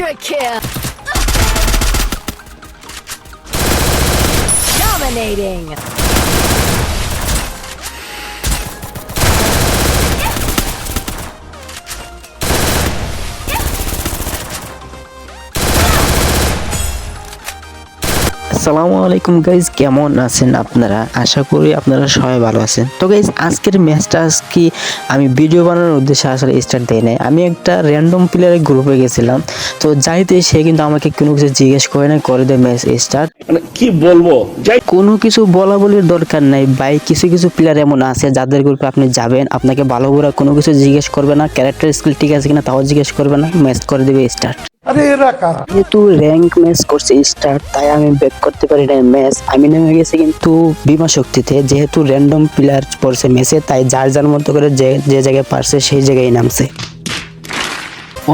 Quadra kill. Dominating. আসসালামু আলাইকুম guys কেমন আছেন আপনারা? আশা করি আপনারা সবাই ভালো আছেন। তো গাইজ আজকের ম্যাচটা আজকে আমি ভিডিও বানানোর উদ্দেশ্যে আসলে স্টার্ট দেই নাই। আমি একটা র্যান্ডম প্লেয়ারের গ্রুপে গেছিলাম। তো যাইতে সে কিন্তু আমাকে কোনো কিছু জিজ্ঞেস করে না করে দেয় ম্যাচ স্টার্ট মানে কি বলব? যাই কোনো কিছু বলা বলির দরকার নাই। ভাই কিছু কিছু প্লেয়ার এমন আছে যাদের গ্রুপে আপনি যাবেন আপনাকে ভালো করে কোনো কিছু জিজ্ঞেস করবে না ক্যারেক্টার স্কিল ঠিক আছে কিনা তাও জিজ্ঞেস করবে না ম্যাচ করে দেবে স্টার্ট আরে এরা কারা? যেহেতু র্যাঙ্ক ম্যাচ করছে স্টার্ট তাই আমি ব্যাক করতে পারি না ম্যাচ আমি নেমে গেছি কিন্তু বিমা শক্তিতে, যেহেতু র্যান্ডম প্লেয়ার পড়ছে ম্যাচে তাই যার যার মতো করে যে যে জায়গায় পারছে, সেই জায়গায় নামছে।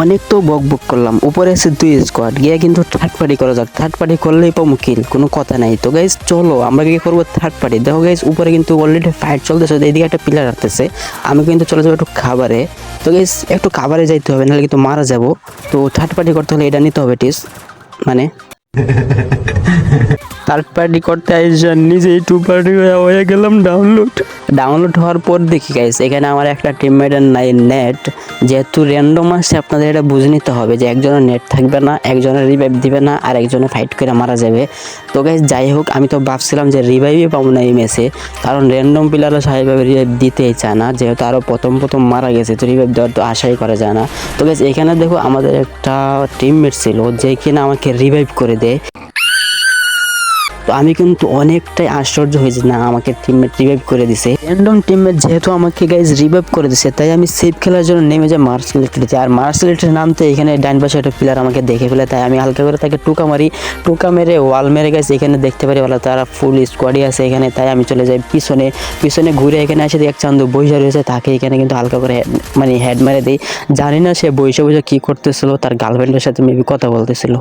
অনেক তো বক বক করলাম। উপরে আছে দুই স্কোয়াড গিয়ে কিন্তু থার্ড পার্টি করা যাক। থার্ড পার্টি করলেই পাবো কিল কোনো কথা নাই। তো গাইজ চলো, আমরা কি করব থার্ড পার্টি দেখো গাইজ উপরে কিন্তু অলরেডি ফাইট চলতেছে এইদিকে একটা প্লেয়ার আসতেছে। আমি কিন্তু চলে যাব একটু খাবারে। তো গাইজ একটু খাবারে যাইতে হবে, নাহলে কিন্তু মারা যাব। তো থার্ড পার্টি করতে হলে এটা নিতে হবে, টিস। মানে? থার্ড পার্টি করতে আইসা, নিজেই টু পার্টি হয়ে গেলাম ডাউনলোড ডাউনলোড হওয়ার পর দেখি গাইস এখানে আমার একটা টিমমেটের নাই নেট যেহেতু র্যান্ডম আসছে, আপনাদের এটা বুঝে নিতে হবে যে একজনের নেট থাকবে না, একজনের রিভাইভ দিবে না, আর একজনে ফাইট করে মারা যাবে। তো গাইস যাই হোক, আমি তো ভাবছিলাম যে রিভাইভই পাবো না এই ম্যাচে কারণ র্যান্ডম প্লেয়াররা স্বাভাবিকভাবে রিভাইভ দিতেই চায় না, যেহেতু আরও প্রথম প্রথম মারা গেছে, তো রিভাইভ দেওয়ার তো আশাই করা যায় না। তো গাইস এখানে দেখো আমাদের একটা টিমমেট ছিল, যে কিনা আমাকে রিভাইভ করে দেয়। তো আমি কিন্তু অনেকটাই আশ্চর্য হয়েছি না আমাকে টিমমেট রিভাইভ করে দিছে। র্যান্ডম টিমমেট যেহেতু আমাকে গাইজ রিভাইভ করে দিছে তাই আমি সেভ খেলার জন্য নেমে যাই মার্সেলিটিতে আর মার্সেলিটির নামতে এখানে ডাইন পাশে একটা প্লেয়ার আমাকে দেখে ফেলে তাই আমি হালকা করে তাকে টুকা মারি। টুকা মেরে ওয়াল মেরে গেছে এখানে দেখতে পারি বলা তারা ফুল স্কোয়াডই আছে এখানে তাই আমি চলে যাই পিছনে। পিছনে ঘুরে এখানে আসে এক চান্দু বৈশা রয়েছে তাকে এখানে কিন্তু হালকা করে মানে হেড মেরে দিই। জানি না সে বৈশা বৈশা কি করতেছিল তার গার্লফ্রেন্ডের সাথে মেবি কথা বলতেছিল।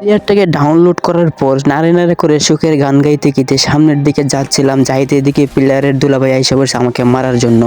প্লেয়ারটাকে ডাউনলোড করার পর নারে নারে করে সুখের গান গাইতে গিতে সামনের দিকে যাচ্ছিলাম, যাইতে দিকে পিলারের দুলাভাই আইসা বসে আমাকে মারার জন্য।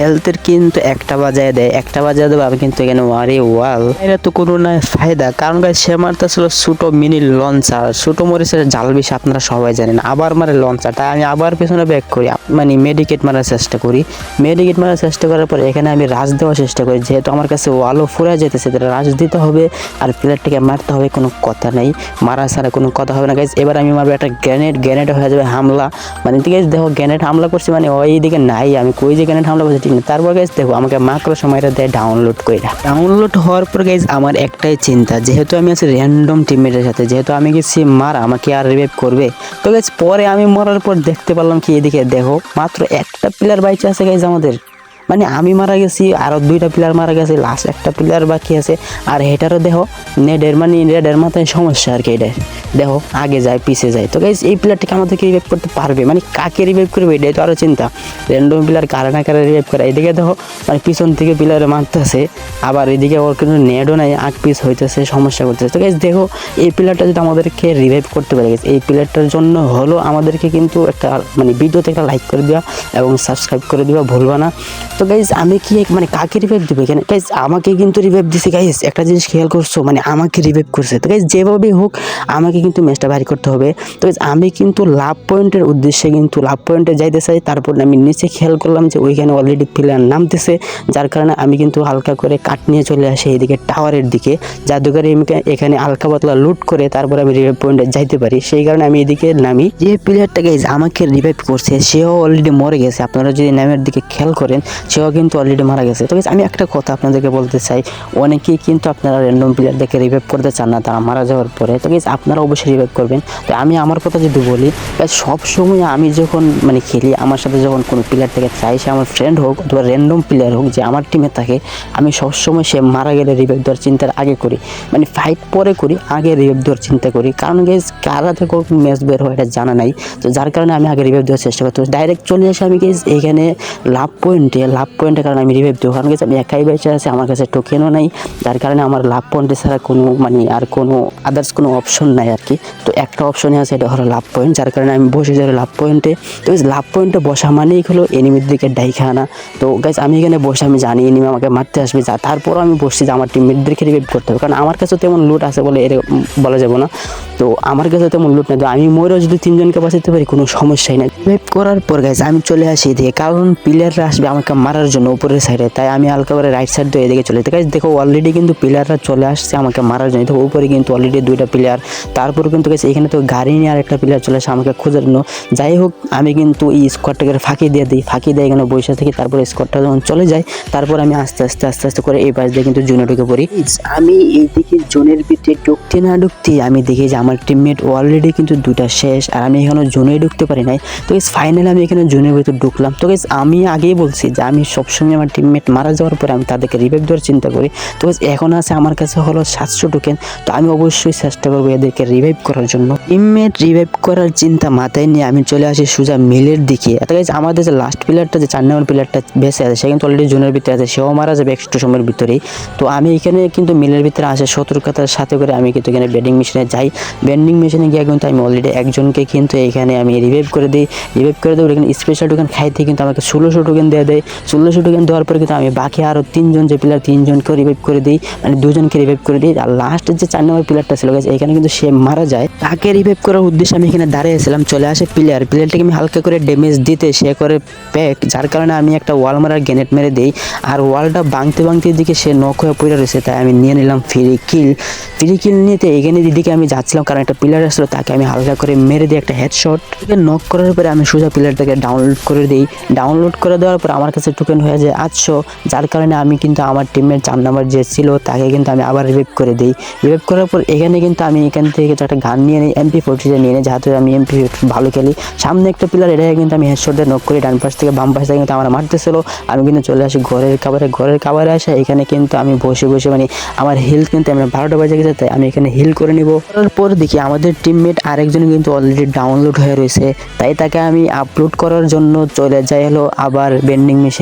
হেলথের কিন্তু একটা বাজায় দেয়। একটা বাজায় দেবো আমি কিন্তু এখানে ওয়ারে ওয়াল। এটা তো কোনো না ফায়দা। কারণ গাছ সে মারতে ছিল ছোটো মিনি লঞ্চার ছোটো মরিচের জাল বেশি আপনারা সবাই জানেন। আবার মারে লঞ্চার তাই আমি আবার পেছনে ব্যাক করি। মানে মেডিকেট মারার চেষ্টা করি। মেডিকেট মারার চেষ্টা করার পর এখানে আমি রাশ দেওয়ার চেষ্টা করি। যেহেতু আমার কাছে ওয়ালও ফুরে যেতেছে, তাহলে রাশ দিতে হবে। আর প্লেয়ারটাকে মারতে হবে, কোনো কথা নেই। মারা ছাড়া কোনো কথা হবে না। গাইজ এবার আমি মারবো একটা গ্রেনেড গ্রেনেড হয়ে যাবে হামলা। মানে আছে দেখো গ্রেনেড হামলা করছি মানে ওই দিকে নাই। আমি কই যে গ্রেনেড হামলা করছি? তারপর গাইজ দেখো, আমাকে মাত্র সময়টা দেয় ডাউনলোড করে ডাউনলোড হওয়ার পর গাইজ আমার একটাই চিন্তা, যেহেতু আমি আছি র্যান্ডম টিমমেটের সাথে, যেহেতু আমি গেছি মার, আমাকে আর রিভাইভ করবে। তো গাইজ পরে আমি মরার পর দেখতে পারলাম কি, এদিকে দেখো, মাত্র একটা প্লেয়ার বাইচে আছে গাইজ আমাদের। মানে আমি মারা গেছি, আরও দুইটা প্লেয়ার মারা গেছে লাস্ট একটা প্লেয়ার বাকি আছে। আর হেটারও দেখো, নেডের মানে নেডের মাথায় সমস্যা আর কি এটার দেখো, আগে যায়, পিছে যায়। তো গাইজ এই প্লেয়ারটাকে আমাদেরকে রিভাইভ করতে পারবে? মানে কাকে রিভাইভ করবে এটাই তো আরও চিন্তা। র্যান্ডম প্লেয়ার কারে না কারে রিভাইভ করে, এদিকে দেখো মানে পিছন থেকে প্লেয়ারে মারতেছে, আবার এদিকে ওর কিন্তু নেডও নাই, আট পিস হইতেছে, সমস্যা করতেছে। তো গাইজ দেখো, এই প্লেয়ারটা যদি আমাদেরকে রিভাইভ করতে পারে গেছে এই প্লেয়ারটার জন্য হলো আমাদেরকে কিন্তু একটা মানে ভিডিওতে একটা লাইক করে দেওয়া এবং সাবস্ক্রাইব করে দেওয়া ভুলবা না। তো গাইজ আমি কি মানে কাকে রিভাইভ দেবো এখানে? গাইজ আমাকে কিন্তু রিভাইভ দিছে গাইজ একটা জিনিস খেয়াল করছ মানে আমাকে রিভাইভ করছে। তো গাইজ যেভাবেই হোক আমাকে কিন্তু ম্যাচটা বাইর করতে হবে। তো guys, আমি কিন্তু লাভ পয়েন্টের উদ্দেশ্যে কিন্তু লাভ পয়েন্টে যাইতে চাই। তারপর আমি নিচে খেয়াল করলাম যে ওইখানে অলরেডি প্লেয়ার নামতেছে। যার কারণে আমি কিন্তু হালকা করে কাট নিয়ে চলে আসি এইদিকে টাওয়ারের দিকে। জাদুঘরে এখানে হালকা পাতলা লুট করে তারপর আমি রিভাইভ পয়েন্টে যাইতে পারি। সেই কারণে আমি এদিকে নামি। যে প্লেয়ারটা গাইজ আমাকে রিভাইভ করছে সেও অলরেডি মরে গেছে। আপনারা যদি নামের দিকে খেয়াল করেন সেও কিন্তু অলরেডি মারা গেছে। তো আমি একটা কথা আপনাদেরকে বলতে চাই। অনেকেই কিন্তু আপনারা র্যান্ডম প্লেয়ার দেখে রিভাইভ করতে চান না তারা মারা যাওয়ার পরে। তো guys, আপনারা অবশ্যই রিভাইভ করবেন। তো আমি আমার কথা যদি বলি সব সময় আমি যখন মানে খেলি আমার সাথে যখন কোনো প্লেয়ার থেকে চাই সে আমার ফ্রেন্ড হোক অথবা র্যান্ডম প্লেয়ার হোক যে আমার টিমে থাকে আমি সবসময় সে মারা গেলে রিভাইভ দেওয়ার চিন্তার আগে করি। মানে ফাইট পরে করি আগে রিভাইভ দেওয়ার চিন্তা করি। কারণ গেস কারা থেকে ম্যাচ বের হয় এটা জানা নাই। তো যার কারণে আমি আগে রিভাইভ দেওয়ার চেষ্টা করতে ডাইরেক্ট চলে আসে আমি গেস এখানে লাভ পয়েন্টে লাভ পয়েন্টের কারণে আমি রিভাইভ দেবো কারণ guys, আমি একাই বেঁচে আছি আমার কাছে টোকেনও নাই। যার কারণে আমার লাভ পয়েন্টে ছাড়া কোনো মানে আর কোনো আদার্স কোনো অপশন নাই আর কি। তো একটা অপশনই আছে এটা হলো লাভ পয়েন্ট যার কারণে আমি বসে যাই লাভ পয়েন্টে। তো লাভ পয়েন্টে বসা মানেই হলো এনিমির দিকে ডাইখা আনা তো গাইজ আমি এখানে বসে আমি জানি এনিমি আমাকে মারতে আসবে যা তারপরও আমি বসছি যে আমার টিমমেটদেরকে রিভাইভ করতে হবে। কারণ আমার কাছে তেমন লুট আছে বলে এর বলা যাবে না। তো আমার কাছে তেমন লুট নেই তো আমি ময়ূরও যদি তিনজনকে বাঁচাতে পারি কোনো সমস্যাই নাই। রিভাইভ করার পর গাইজ আমি চলে আসি এদিকে। কারণ প্লেয়াররা আসবে আমাকে মারার জন্য উপরের সাইডে তাই আমি হালকা করে রাইট সাইড দিয়ে এদিকে চলে গাইজ দেখো অলরেডি কিন্তু প্লেয়াররা চলে আসছে আমাকে মারার জন্য। দেখো উপরে কিন্তু অলরেডি দুইটা প্লেয়ার তারপর কিন্তু গেছে এখানে তো গাড়ি নিয়ে আরেকটা প্লেয়ার চলে আসে আমাকে খোঁজার জন্য। যাই হোক, আমি কিন্তু এই স্কোয়াডটাকে ফাঁকি দিয়ে দিই। ফাঁকি দিয়ে এখানে বসে থেকে তারপরে স্কোয়াডটা যখন চলে যায়, তারপর আমি আস্তে আস্তে আস্তে আস্তে করে এই পাশ দিয়ে কিন্তু জোনে ঢুকে পড়ি। আমি এইদিকে জোনের ভিতরে ঢুকতে না ঢুকতে আমি দেখি যে আমার টিমমেট অলরেডি কিন্তু দুটা শেষ, আর আমি এখনও জোনে ঢুকতে পারি নাই। তো ফাইনালি আমি এখানে জোনের ভিতরে ঢুকলাম। তো আমি আগেই বলছি যে আমি সবসময় আমার টিমমেট মারা যাওয়ার পরে আমি তাদেরকে রিভাইভ দেওয়ার চিন্তা করি। তো এখন আছে আমার কাছে হলো সাতশো টোকেন তো আমি অবশ্যই চেষ্টা করব এদেরকে রিভাইভ করার জন্য। টিমমেট রিভাইভ করার চিন্তা মাথায় নিয়ে আমি চলে আসি সোজা মিলের দিকে। তো guys, আমাদের যে লাস্ট প্লেয়ারটা যে চার নম্বর প্লেয়ারটা বেঁচে আছে সে কিন্তু অলরেডি জোনের ভিতরে আছে সেও মারা যাবে একটু সময়ের ভিতরেই। তো আমি এখানে কিন্তু মিলের ভিতরে আসে সতর্কতার সাথে করে আমি কিন্তু এখানে বেডিং মেশিনে যাই। বেন্ডিং মেশিনে গিয়ে কিন্তু আমি অলরেডি একজনকে কিন্তু এখানে আমি রিভাইভ করে দিই। রিভাইভ করে দেবো এখানে স্পেশাল টোকেন খাইতে কিন্তু আমাকে ষোলোশো টোকেন দিয়ে দেয়। ষোলোশো টোকেন দেওয়ার পরে কিন্তু আমি বাকি আরও তিনজন যে প্লেয়ার তিনজনকে রিভাইভ করে দিই মানে দুজনকে রিভাইভ করে দিই। আর লাস্টের যে চার নম্বর প্লেয়ারটা ছিল guys, এখানে কিন্তু সে মারা যায়। তাকে রিভাইভ করার উদ্দেশ্যে আমি এখানে দাঁড়িয়েছিলাম চলে আসে প্লেয়ার প্লেয়ারটাকে আমি হালকা করে ড্যামেজ দিতে সে করে প্যাক যার কারণে আমি একটা ওয়াল মারার গ্রেনেড মেরে দিই। আর ওয়ালটা ভাঙতে ভাঙতে দিকে সে নক হয়ে পড়ে রয়েছে তাই আমি নিয়ে নিলাম ফ্রি কিল ফ্রি কিল নিতে এখানে দিদিকে আমি যাচ্ছিলাম কারণ একটা প্লেয়ার আসলো তাকে আমি হালকা করে মেরে দিই একটা হেডশট নক করার পরে আমি সোজা প্লেয়ারটাকে ডাউনলোড করে দিই। ডাউনলোড করে দেওয়ার পর আমার কাছে টোকেন হয়ে যায় আটশো, যার কারণে আমি কিন্তু আমার টিমের চার নাম্বার যে ছিল, তাকে কিন্তু আমি আবার রিভাইভ করে দিই। রিভাইভ করার পর এখানে কিন্তু আমি এখান থেকে একটা গান নিয়ে নিই এমপি ফোর্টিটা নিয়ে নিই, যাতে আমি এমপি ভালো খেলি। সামনে একটা প্লেয়ার এটাকে কিন্তু আমি হেডশটে নক করি, ডান পাশ থেকে বাম পাশ থেকে কিন্তু আমার মারতেছিল। আমি কিন্তু চলে আসি ঘরের খাবারে ঘরের খাবারে আসে এখানে কিন্তু আমি বসে বসে মানে আমার হেলথ কিন্তু আমরা বারোটা বাজে গেছে, তাই আমি এখানে হিল করে নিব। করার পর দেখি আমাদের টিমমেট আরেকজন কিন্তু অলরেডি ডাউনলোড হয়ে রয়েছে, তাই তাকে আমি আপলোড করার জন্য চলে যাই হলো আবার বেন্ডিং মেশিনে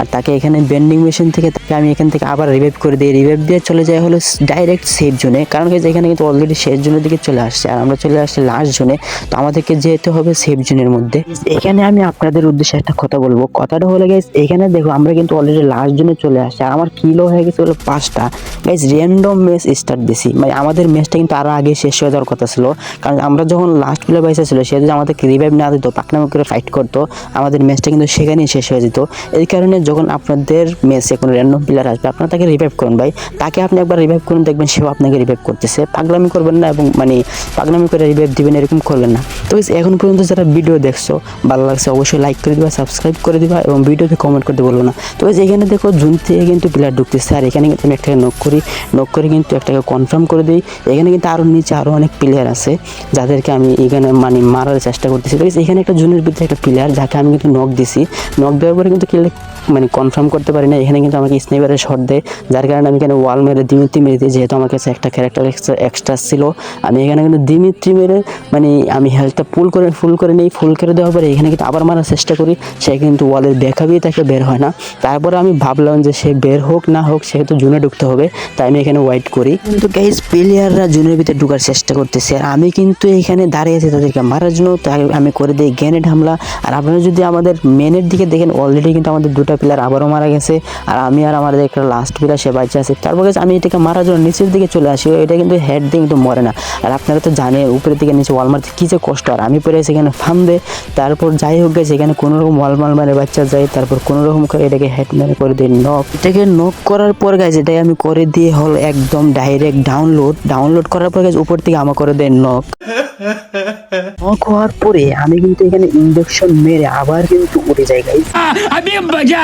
আর তাকে এখানে বেন্ডিং মেশিন থেকে তাকে আমি এখান থেকে আবার রিভাইভ করে দিই রিভাইভ দিয়ে চলে যায় হলো ডাইরেক্ট সেফ জোনে কারণ কি এখানে কিন্তু অলরেডি শেষ জোনের দিকে চলে আসছে, আর আমরা চলে আসছি লাস্ট জোনে তো আমাদেরকে যেতে হবে সেফ জোনের মধ্যে। এখানে আমি আপনাদের উদ্দেশ্যে একটা কথা বলব। কথাটা হলো গাইজ এখানে দেখো, আমরা কিন্তু অলরেডি লাস্ট জোনে চলে আসছি, আর আমার কিলো হয়ে গেছে হলো পাঁচটা। গাইজ র্যান্ডম ম্যাচ স্টার্ট দিছি। মানে আমাদের ম্যাচটা কিন্তু আরও আগে শেষ হয়ে যাওয়ার কথা ছিল। কারণ আমরা যখন লাস্ট প্লেয়ার বাইসে ছিল, সে যদি আমাদেরকে রিভাইভ না দিত, পাকনামে করে ফাইট করতো, আমাদের ম্যাচটা কিন্তু সেখানেই শেষ হয়ে যেত। এই কারণে যখন আপনাদের ম্যাচে কোনো র্যান্ডম প্লেয়ার আসবে, আপনারা তাকে রিভাইভ করুন ভাই। তাকে আপনি একবার রিভাইভ করুন, দেখবেন সেও আপনাকে রিভাইভ করতেছে। পাগলামি করবেন না এবং মানে পাগলামি করে রিভাইভ দিবেন, এরকম করবেন না। তো এখন পর্যন্ত যারা ভিডিও দেখছ, ভালো লাগছে অবশ্যই লাইক করে দিবা সাবস্ক্রাইব করে দিবা এবং ভিডিওতে কমেন্ট করতে বলব না। তো এখানে দেখো জুন থেকে কিন্তু প্লেয়ার ঢুকতেছে। আর এখানে কিন্তু আমি একটাকে নক করি। নক করে কিন্তু একটাকে কনফার্ম করে দিই। এখানে কিন্তু আরও নিচে আরও অনেক প্লেয়ার আছে, যাদেরকে আমি এখানে মানে মারার চেষ্টা করতেছি। তো এখানে একটা জুনের ভিতরে একটা প্লেয়ার যাকে আমি কিন্তু নক দিছি। নক দেওয়ার পরে কিন্তু with মানে কনফার্ম করতে পারি না এখানে কিন্তু আমাকে স্নাইপারের শট দেয়। যার কারণে আমি এখানে ওয়াল মেরে দিমিত্রি মেরে দিই যেহেতু আমার কাছে একটা ক্যারেক্টার এক্সট্রা ছিল। আমি এখানে কিন্তু দিমিত্রি মেরে মানে আমি হেলথটা ফুল করে ফুল করে নিই ফুল করে দেওয়ার পরে এখানে কিন্তু আবার মারার চেষ্টা করি। সে কিন্তু ওয়ালের দেখাবেই, তাকে বের হয় না। তারপরে আমি ভাবলাম যে সে বের হোক, না হোক, সে তো জুনে ঢুকতে হবে। তাই আমি এখানে ওয়েট করি। কিন্তু গাইজ প্লেয়াররা জুনের ভিতরে ঢুকার চেষ্টা করতেছে। আর আমি কিন্তু এখানে দাঁড়িয়ে আছি তাদেরকে মারার জন্য। তাই আমি করে দিই গ্রেনেড হামলা। আর আপনারা যদি আমাদের মেনের দিকে দেখেন অলরেডি কিন্তু আমাদের দুটো প্লেয়ার আবারও মারা গেছে, আর আমি আর আমাদের একটা লাস্ট প্লেয়ার সে বাচ্চা আছে। তারপর guys আমি এটাকে মারার জন্য নিচের দিকে চলে আসি এটা কিন্তু হেড দিয়ে কিন্তু মরে না। আর আপনারা তো জানেন, উপরের দিকে নিচে ওয়াল মারতে কী যে কষ্ট, আর আমি পরে সেখানে ফান্দে তারপর যাই হোক গেছে এখানে কোনো রকম ওয়াল মাল মারে বাচ্চা যায়, তারপর কোনো রকম করে এটাকে হেড মেরে করে দিই নক এটাকে নক করার পর গাছ এটাকে আমি করে দিয়ে হল একদম ডাইরেক্ট ডাউনলোড ডাউনলোড করার পর গেছে উপর থেকে আমার করে দেয় নক নক হওয়ার পরে আমি কিন্তু এখানে ইঞ্জেকশন মেরে আবার কিন্তু উঠে যাই গাইজ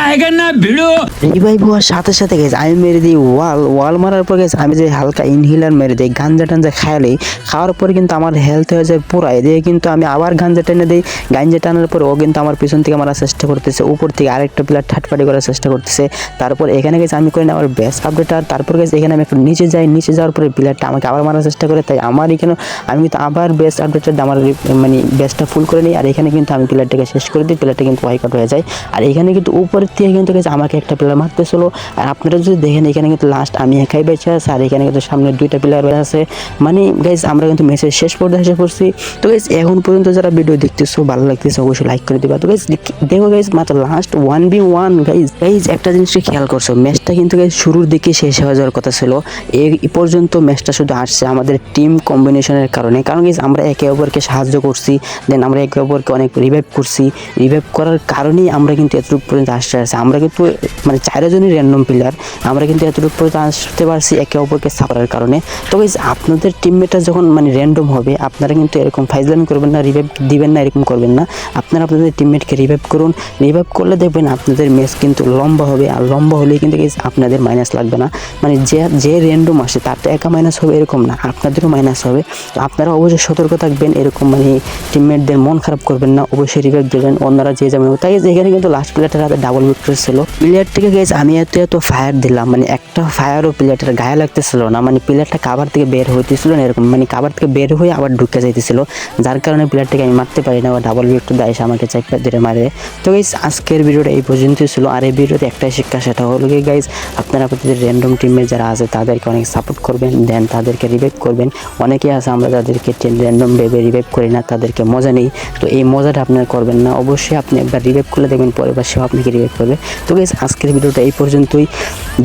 আয়েগা না ভিড়ো। রিভাইভ হওয়ার সাথে সাথে গেছে আমি মেরে দিই, ওয়াল ওয়াল মারার পর গেছে আমি যে হালকা ইনহেলার মেরে দিই, গাঞ্জা টাঞ্জা খাইলে খাওয়ার পর কিন্তু আমার হেলথ হয়ে যায় পুরা। এদিকে কিন্তু আমি আবার গাঞ্জা টেনে দিই, গাঞ্জা টানার পর ও কিন্তু আমার পিছন থেকে মারার চেষ্টা করতেছে, উপর থেকে আরেকটা প্লেয়ার ঠাটপাটি করার চেষ্টা করতেছে। তারপর এখানে গেছে আমি করি না আমার বেস্ট আপডেট আর তারপর গেছে এখানে আমি একটু নিচে যাই, নিচে যাওয়ার পরে প্লেয়ারটা আমাকে আবার মারার চেষ্টা করে, তাই আমার এখানে আমি কিন্তু আবার বেস্ট আপডেটটা আমার মানে বেস্টটা ফুল করে নিই, আর এখানে কিন্তু আমি প্লেয়ারটাকে শেষ করে দিই প্লেয়ারটা কিন্তু হোয়াইট হয়ে যায়। আর এখানে কিন্তু উপরে থেকে কিন্তু guys আমাকে একটা প্লেয়ার মারতেছিল। আর আপনারা যদি দেখেন, এখানে কিন্তু লাস্ট আমি একাই বেঁচে আছি, আর এখানে কিন্তু সামনে দুইটা প্লেয়ার আছে। মানে গাইজ আমরা কিন্তু ম্যাচের শেষ পর্যায়ে এসে পড়ছি। তো গাইজ এখন পর্যন্ত যারা ভিডিও দেখতেছো, ভালো লাগতেছে, অবশ্যই লাইক করে দিবা। তো গাইজ দেখো গাইজ মাত্র last one B one guys guys একটা জিনিসকে খেয়াল করছ? ম্যাচটা কিন্তু গাইজ শুরুর দিকে শেষ হয়ে যাওয়ার কথা ছিল। এই পর্যন্ত ম্যাচটা শুধু আসছে আমাদের টিম কম্বিনেশনের কারণে। কারণ গাইজ আমরা একে অপরকে সাহায্য করছি। দেন আমরা একে অপরকে অনেক রিভাইভ করছি। রিভাইভ করার কারণেই আমরা কিন্তু এতটুকু পর্যন্ত আসতে পারছি আমরা কিন্তু মানে চারজনই র্যান্ডম প্লেয়ার আমরা কিন্তু এতটুকু পর্যন্ত আসতে পারছি একে অপরকে সাপোর্টের কারণে। তো গাইজ আপনাদের টিমমেটটা যখন মানে র্যান্ডম হবে, আপনারা কিন্তু এরকম ফাইজলামি করবেন না রিভাইভ দিবেন না, এরকম করবেন না। আপনারা আপনাদের টিমমেটকে রিভাইভ করুন। রিভাইভ করলে দেখবেন আপনাদের ম্যাচ কিন্তু লম্বা হবে আর লম্বা হলেই কিন্তু আপনাদের মাইনাস লাগবে না। মানে যে যে র্যান্ডম আসে, তার তো একা মাইনাস হবে এরকম না, আপনাদেরও মাইনাস হবে। তো আপনারা অবশ্যই সতর্ক থাকবেন, এরকম মানে টিমমেটদের মন খারাপ করবেন না, অবশ্যই রিভাইভ দেবেন, অন্যরা যে যাবেন তাই এখানে কিন্তু লাস্ট প্লেয়ারটার হাতে ডাবল উইকেট ছিল প্লেয়ারটিকে গেছে আমি এত এত ফায়ার দিলাম মানে একটা ফায়ারও প্লেয়ারটার গায়ে লাগতেছিল না মানে প্লেয়ারটা কাবার থেকে বের হইতেছিল না এরকম মানে কাবার থেকে বের হয়ে আবার ঢুকে যাইতেছিল। যার কারণে প্লেয়ারটাকে আমি মারতে পারি না বা ডাবল উইকেট দেয় আমাকে চাইপা ধরে মারে। তো গাইজ আজকের ভিডিওটা এই পর্যন্তই ছিল, আর এই ভিডিওতে একটাই শিক্ষা, সেটা হলো কি গাইজ আপনারা আপনাদের র্যান্ডম টিমের যারা আছে, তাদেরকে অনেক সাপোর্ট করবেন দেন তাদেরকে রিভাইভ করবেন। অনেকেই আছে, আমরা তাদেরকে র্যান্ডম ভেবে রিভাইভ করি না, তাদেরকে মজা নেই। তো এই মজাটা আপনারা করবেন না, অবশ্যই আপনি একবার রিভাইভ করলে দেখবেন পরের বার সেও আপনাকে রিভাইভ করবে তো গেস আজকের ভিডিওটা এই পর্যন্তই।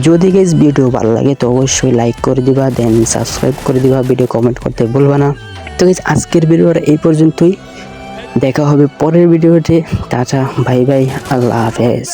যদি গেস ভিডিও ভালো লাগে, তো অবশ্যই লাইক করে দিবা দেন সাবস্ক্রাইব করে দিবা ভিডিও কমেন্ট করতে ভুলবা না। তো গেস আজকের ভিডিওটা এই পর্যন্তই। দেখা হবে পরের ভিডিওতে টাটা বাই বাই আল্লাহ হাফেজ।